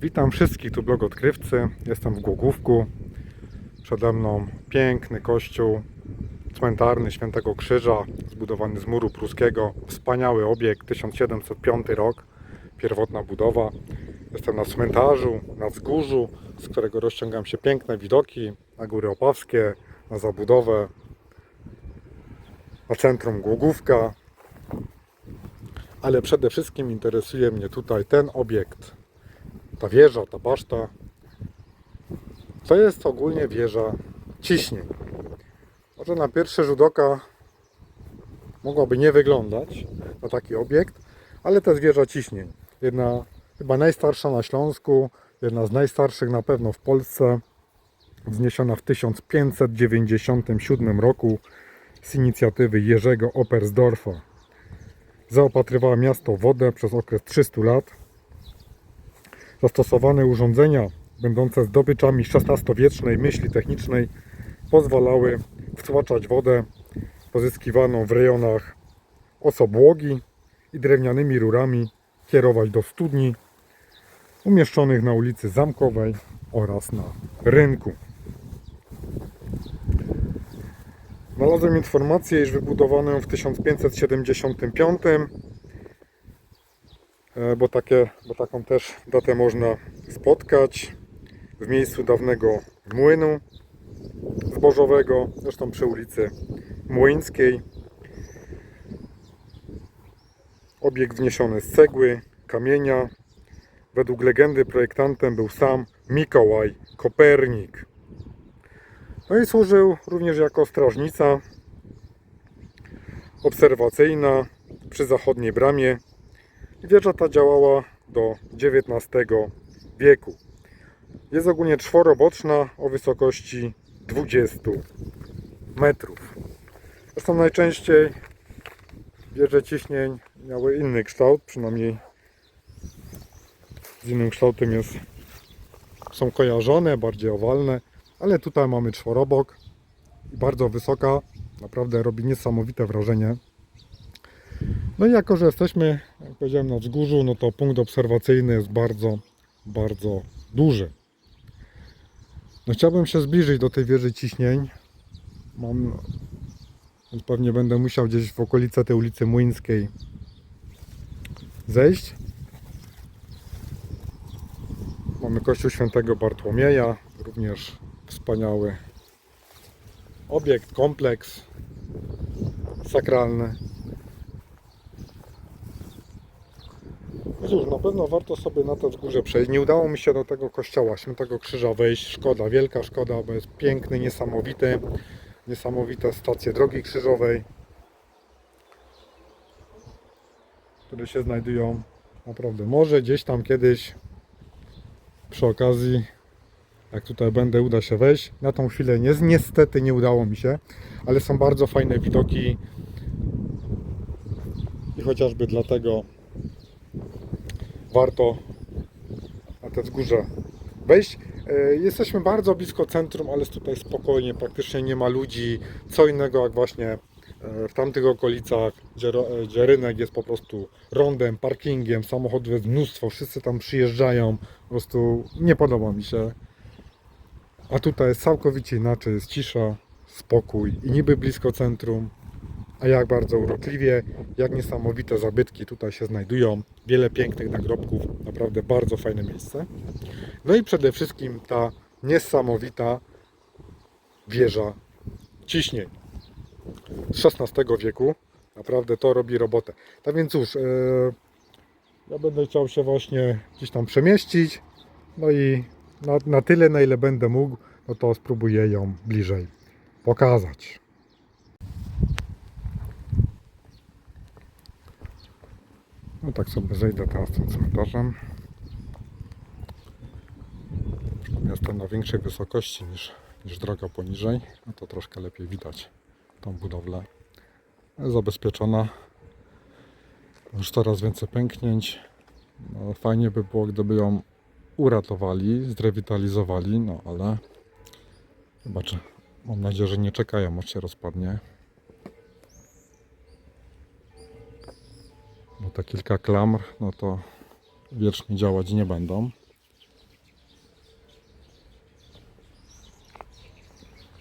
Witam wszystkich tu blog odkrywcy. Jestem w Głogówku. Przede mną piękny kościół cmentarny Świętego Krzyża, zbudowany z muru pruskiego. Wspaniały obiekt, 1705 rok, pierwotna budowa. Jestem na cmentarzu, na wzgórzu, z którego rozciągam się piękne widoki na Góry Opawskie, na zabudowę, na centrum Głogówka. Ale przede wszystkim interesuje mnie tutaj ten obiekt, ta wieża, ta baszta. To jest ogólnie wieża ciśnień. Może na pierwszy rzut oka mogłaby nie wyglądać na taki obiekt, ale to jest wieża ciśnień. Jedna chyba najstarsza na Śląsku, jedna z najstarszych na pewno w Polsce, wzniesiona w 1597 roku z inicjatywy Jerzego Opersdorfa. Zaopatrywała miasto wodę przez okres 300 lat. Zastosowane urządzenia, będące zdobyczami XVI-wiecznej myśli technicznej, pozwalały wtłaczać wodę pozyskiwaną w rejonach osobłogi i drewnianymi rurami kierować do studni umieszczonych na ulicy Zamkowej oraz na rynku. Znalazłem informację, iż wybudowano ją w 1575, e, bo, takie, bo taką też datę można spotkać w miejscu dawnego młynu zbożowego, zresztą przy ulicy Młyńskiej. Obiekt wniesiony z cegły, kamienia. Według legendy projektantem był sam Mikołaj Kopernik. No i służył również jako strażnica obserwacyjna przy zachodniej bramie. Wieża ta działała do XIX wieku. Jest ogólnie czworoboczna o wysokości 20 metrów. Zresztą najczęściej wieże ciśnień miały inny kształt, przynajmniej z innym kształtem jest, są kojarzone, bardziej owalne, ale tutaj mamy czworobok i bardzo wysoka, naprawdę robi niesamowite wrażenie. No i jako, że jesteśmy, jak powiedziałem, na wzgórzu, no to punkt obserwacyjny jest bardzo, bardzo duży. No chciałbym się zbliżyć do tej wieży ciśnień. Mam, więc pewnie będę musiał gdzieś w okolice tej ulicy Młyńskiej zejść. Mamy kościół świętego Bartłomieja, również wspaniały obiekt, kompleks sakralny. No cóż, na pewno warto sobie na to wzgórze przejść. Nie udało mi się do tego kościoła Świętego Krzyża wejść. Szkoda, wielka szkoda, bo jest piękny, niesamowity. Niesamowite stacje drogi krzyżowej, które się znajdują naprawdę. Może gdzieś tam kiedyś przy okazji, jak tutaj będę, uda się wejść. Na tą chwilę nie, niestety nie udało mi się, ale są bardzo fajne widoki i chociażby dlatego warto na te wzgórze wejść. E, Jesteśmy bardzo blisko centrum, ale tutaj spokojnie, praktycznie nie ma ludzi. Co innego jak właśnie e, w tamtych okolicach, gdzie, e, gdzie rynek jest po prostu rondem, parkingiem, samochodów jest mnóstwo, wszyscy tam przyjeżdżają. Po prostu nie podoba mi się. A tutaj jest całkowicie inaczej, jest cisza, spokój i niby blisko centrum, a jak bardzo urokliwie, jak niesamowite zabytki tutaj się znajdują. Wiele pięknych nagrobków, naprawdę bardzo fajne miejsce. No i przede wszystkim ta niesamowita wieża ciśnień z XVI wieku. Naprawdę to robi robotę. Tak więc cóż, e, ja będę chciał się właśnie gdzieś tam przemieścić. No i na, na tyle, na ile będę mógł, no to spróbuję ją bliżej pokazać. No tak sobie zejdę teraz tym cmentarzem. Jestem na większej wysokości niż, niż droga poniżej. No to troszkę lepiej widać tą budowlę. Zabezpieczona. Już coraz więcej pęknięć. No, fajnie by było, gdyby ją uratowali, zrewitalizowali, no ale zobaczę. Mam nadzieję, że nie czekają, aż się rozpadnie. bo te kilka klamr, no to wiecznie działać nie będą.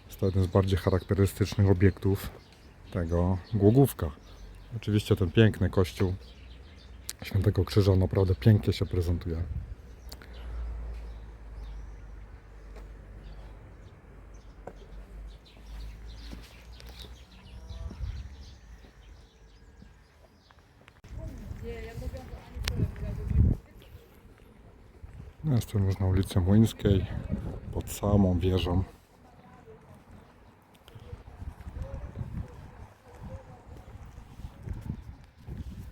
Jest to jeden z bardziej charakterystycznych obiektów tego Głogówka. Oczywiście ten piękny kościół Świętego Krzyża naprawdę pięknie się prezentuje. No, Jestem już na ulicy Młyńskiej, pod samą wieżą.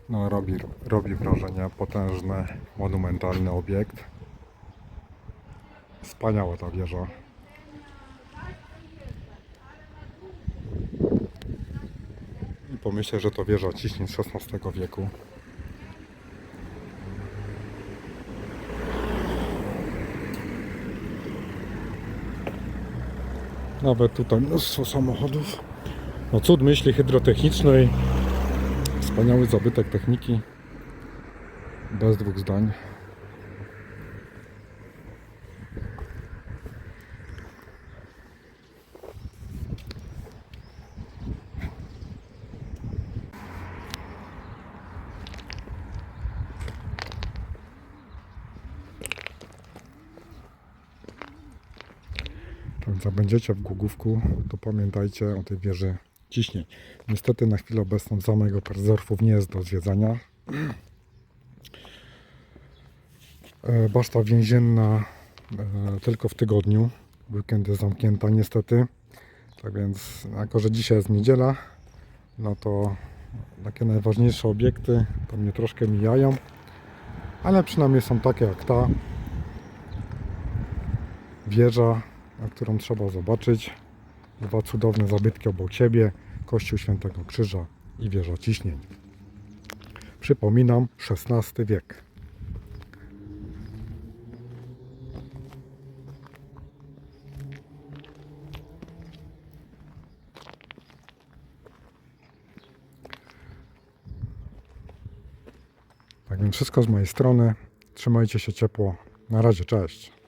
No, robi, robi wrażenie potężny, monumentalny obiekt. Wspaniała ta wieża. I pomyślę, że to wieża ciśnień z XVI wieku. Nawet tutaj mnóstwo samochodów. No cud myśli hydrotechnicznej. Wspaniały zabytek techniki. Bez dwóch zdań. Więc jak będziecie w Głogówku, to pamiętajcie o tej wieży ciśnień. Niestety na chwilę obecną zamek Oberstdorfów nie jest do zwiedzania. E, Baszta więzienna e, tylko w tygodniu. W Weekend jest zamknięta niestety. Tak więc, jako że dzisiaj jest niedziela, no to takie najważniejsze obiekty to mnie troszkę mijają. Ale przynajmniej są takie jak ta wieża, na którą trzeba zobaczyć. Dwa cudowne zabytki obok siebie. Kościół Świętego Krzyża i wieża ciśnień. Przypominam, XVI wiek. Tak więc wszystko z mojej strony. Trzymajcie się ciepło. Na razie, cześć.